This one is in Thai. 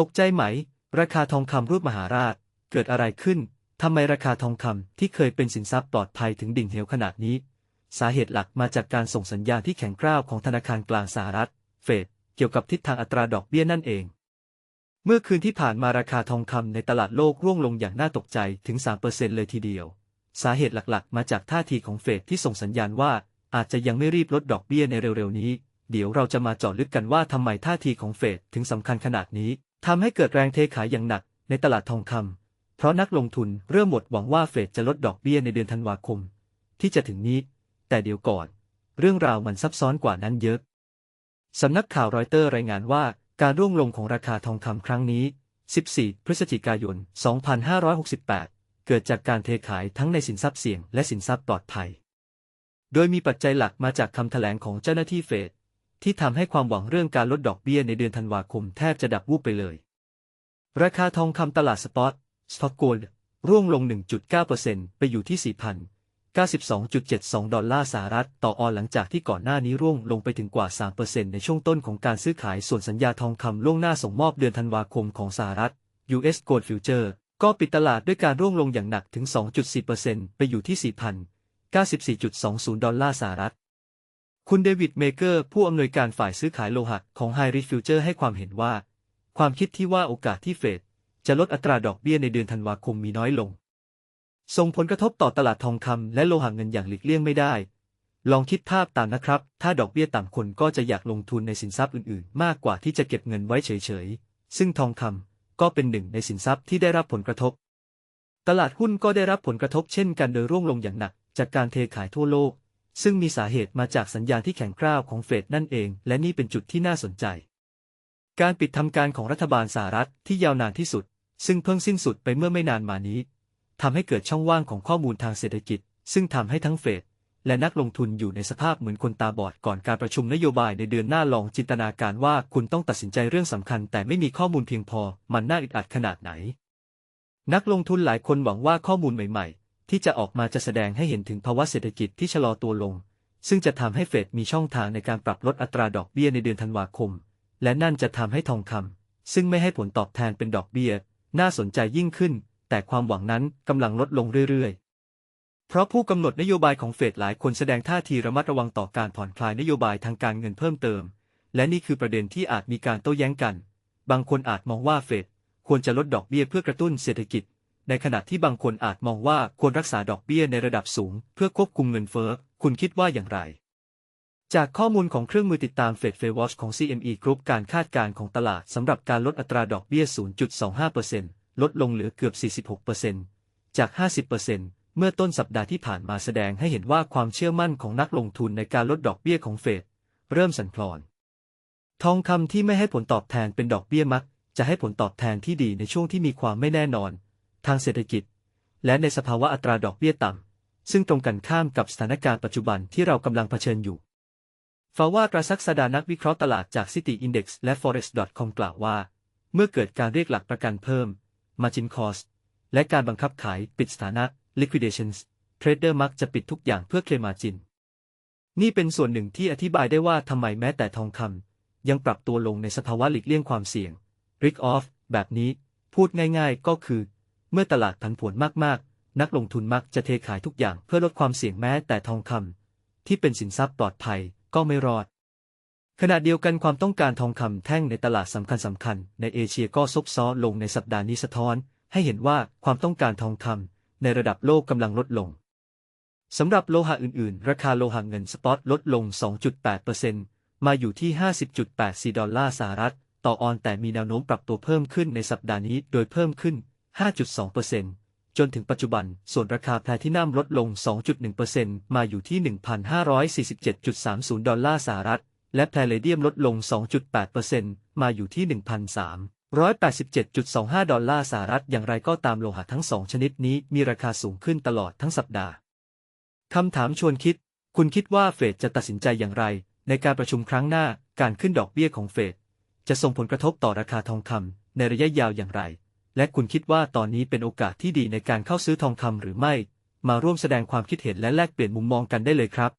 ตกใจไหม ราคาทองคำรูปมหาราช เกิดอะไรขึ้น ทำไมราคาทองคำที่เคยเป็นสินทรัพย์ปลอดภัยถึงดิ่งเหวขนาดนี้ สาเหตุหลักมาจากการส่งสัญญาณที่แข็งกร้าวของธนาคารกลางสหรัฐ เฟด เกี่ยวกับทิศทางอัตราดอกเบี้ยนั่นเอง เมื่อคืนที่ผ่านมาราคาทองคำในตลาดโลกร่วงลงอย่างน่าตกใจถึง 3%เลยทีเดียว สาเหตุหลักๆ มาจากท่าทีของเฟดที่ส่งสัญญาณว่าอาจจะยังไม่รีบลดดอกเบี้ยในเร็วๆนี้ เดี๋ยวเราจะมาเจาะลึกกันว่าทำไมท่าทีของเฟดถึงสำคัญขนาดนี้ ทำให้เกิดแรงเทขายอย่างหนักในตลาดทองคำ เพราะนักลงทุนเริ่มหมดหวังว่าเฟดจะลดดอกเบี้ยในเดือนธันวาคม ที่จะถึงนี้ แต่เดี๋ยวก่อน เรื่องราวมันซับซ้อนกว่านั้นเยอะ สำนักข่าวรอยเตอร์รายงานว่าการร่วงลงของราคาทองคำครั้งนี้ 14 พฤศจิกายน 2568 เกิดจากการเทขายทั้งในสินทรัพย์เสี่ยงและสินทรัพย์ปลอดภัย โดยมีปัจจัยหลักมาจากคำแถลงของเจ้าหน้าที่เฟด ที่ทำให้ความหวังเรื่องการลดดอกเบี้ยในเดือนธันวาคมแทบจะดับวูบไปเลย ราคาทองคำตลาดสปอตสต็อกโกลด์ร่วงลง 1.9%ไปอยู่ที่ 4,092.72 ดอลลาร์สหรัฐต่อออนหลังจากที่ก่อนหน้านี้ร่วงลงไปถึงกว่า 3%ในช่วงต้นของการซื้อขายส่วนสัญญาทองคำล่วงหน้าส่งมอบเดือนธันวาคมของสหรัฐ US Gold Future ก็ปิดตลาดด้วยการร่วงลงอย่างหนักถึง 2.4%ไปอยู่ที่ 4,094.20 ดอลลาร์สหรัฐ คุณเดวิดเมเกอร์ ผู้อำนวยการฝ่ายซื้อขายโลหะของ High Risk Future ให้ความเห็นว่า ความคิดที่ว่าโอกาสที่เฟดจะลดอัตราดอกเบี้ยในเดือนธันวาคมมีน้อยลง ส่งผลกระทบต่อตลาดทองคำและโลหะเงินอย่างหลีกเลี่ยงไม่ได้ ลองคิดภาพตามนะครับ ถ้าดอกเบี้ยต่ำคนก็จะอยากลงทุนในสินทรัพย์อื่นๆ มากกว่าที่จะเก็บเงินไว้เฉยๆ ซึ่งทองคำก็เป็นหนึ่งในสินทรัพย์ที่ได้รับผลกระทบ ตลาดหุ้นก็ได้รับผลกระทบเช่นกันโดยร่วงลงอย่างหนักจากการเทขายทั่วโลก ซึ่งมีสาเหตุมาจากสัญญาณที่แข็งกร้าวของเฟดนั่นเอง และนี่เป็นจุดที่น่าสนใจ การปิดทำการของรัฐบาลสหรัฐที่ยาวนานที่สุด ซึ่งเพิ่งสิ้นสุดไปเมื่อไม่นานมานี้ทำให้เกิดช่องว่างของข้อมูลทางเศรษฐกิจ ซึ่งทำให้ทั้งเฟดและนักลงทุนอยู่ในสภาพเหมือนคนตาบอดก่อนการประชุมนโยบายในเดือนหน้าลองจินตนาการว่าคุณต้องตัดสินใจเรื่องสำคัญ แต่ไม่มีข้อมูลเพียงพอ มันน่าอึดอัดขนาดไหน นักลงทุนหลายคนหวังว่าข้อมูลใหม่ ที่จะออกมาจะแสดงให้เห็นถึงภาวะเศรษฐกิจที่ชะลอตัวลง ซึ่งจะทำให้เฟดมีช่องทางในการปรับลดอัตราดอกเบี้ยในเดือนธันวาคม และนั่นจะทำให้ทองคำซึ่งไม่ให้ผลตอบแทนเป็นดอกเบี้ย น่าสนใจยิ่งขึ้น แต่ความหวังนั้นกำลังลดลงเรื่อยๆ เพราะผู้กำหนดนโยบายของเฟดหลายคนแสดงท่าทีระมัดระวังต่อการผ่อนคลายนโยบายทางการเงินเพิ่มเติม และนี่คือประเด็นที่อาจมีการโต้แย้งกัน บางคนอาจมองว่าเฟดควรจะลดดอกเบี้ยเพื่อกระตุ้นเศรษฐกิจ ในขณะที่บางคนอาจมองว่าควรรักษาดอกเบี้ยในระดับสูง เพื่อควบคุมเงินเฟ้อ คุณคิดว่าอย่างไร จากข้อมูลของเครื่องมือติดตามเฟดเฟวอชของ CME Group การคาดการณ์ของตลาดสำหรับการลดอัตราดอกเบี้ย 0.25%ลดลงเหลือเกือบ 46%จาก 50%เมื่อต้นสัปดาห์ที่ผ่านมาแสดงให้เห็นว่าความเชื่อมั่นของนักลงทุนในการลดดอกเบี้ยของเฟดเริ่มสั่นคลอน ทองคำที่ไม่ให้ผลตอบแทนเป็นดอกเบี้ยมัก จะให้ผลตอบแทนที่ดีในช่วงที่มีความไม่แน่นอน ทางเศรษฐกิจ และในสภาวะอัตราดอกเบี้ยต่ำ ซึ่งตรงกันข้ามกับสถานการณ์ปัจจุบันที่เรากำลังเผชิญอยู่ฟาว่ากระซักสดานักวิเคราะห์ตลาดจาก City Index และ Forex.com กล่าวว่า เมื่อเกิดการเรียกหลักประกันเพิ่ม Margin Cost และการบังคับขายปิดสถานะ Liquidations เทรดเดอร์มักจะปิดทุกอย่างเพื่อเคลมมาจิน นี่เป็นส่วนหนึ่งที่อธิบายได้ว่าทำไมแม้แต่ทองคำยังปรับตัวลงในสภาวะหลีกเลี่ยงความเสี่ยง Risk Off แบบนี้ พูดง่ายๆก็คือ เมื่อตลาดผันผวนมากๆ นักลงทุนมักจะเทขายทุกอย่างเพื่อลดความเสี่ยงแม้แต่ทองคำที่เป็นสินทรัพย์ปลอดภัยก็ไม่รอด ขณะเดียวกันความต้องการทองคำแท่งในตลาดสำคัญสำคัญในเอเชียก็ซบซ้อลงในสัปดาห์นี้สะท้อน ให้เห็นว่าความต้องการทองคำในระดับโลกกำลังลดลงสำหรับโลหะอื่นๆ ราคาโลหะเงินสปอตลดลง 2.8%มาอยู่ที่ 50.84 ดอลลาร์สหรัฐ ต่อออนแต่มีแนวโน้มปรับตัวเพิ่มขึ้นในสัปดาห์นี้ โดยเพิ่มขึ้น 5.2%จนถึงปัจจุบัน ส่วนราคาแพลทินัมลดลง 2.1%มาอยู่ที่ 1,547.30 ดอลลาร์สหรัฐ และแพลเลเดียมลดลง 2.8%มาอยู่ที่ 1,387.25 ดอลลาร์สหรัฐ อย่างไรก็ตามโลหะทั้งสองชนิดนี้มีราคาสูงขึ้นตลอดทั้งสัปดาห์ คำถามชวนคิด คุณคิดว่าเฟดจะตัดสินใจอย่างไร ในการประชุมครั้งหน้า การขึ้นดอกเบี้ยของเฟดจะส่งผลกระทบต่อราคาทองคำในระยะยาวอย่างไร และคุณคิดว่าตอนนี้เป็นโอกาสที่ดีในการเข้าซื้อทองคำหรือไม่ มาร่วมแสดงความคิดเห็นและแลกเปลี่ยนมุมมองกันได้เลยครับ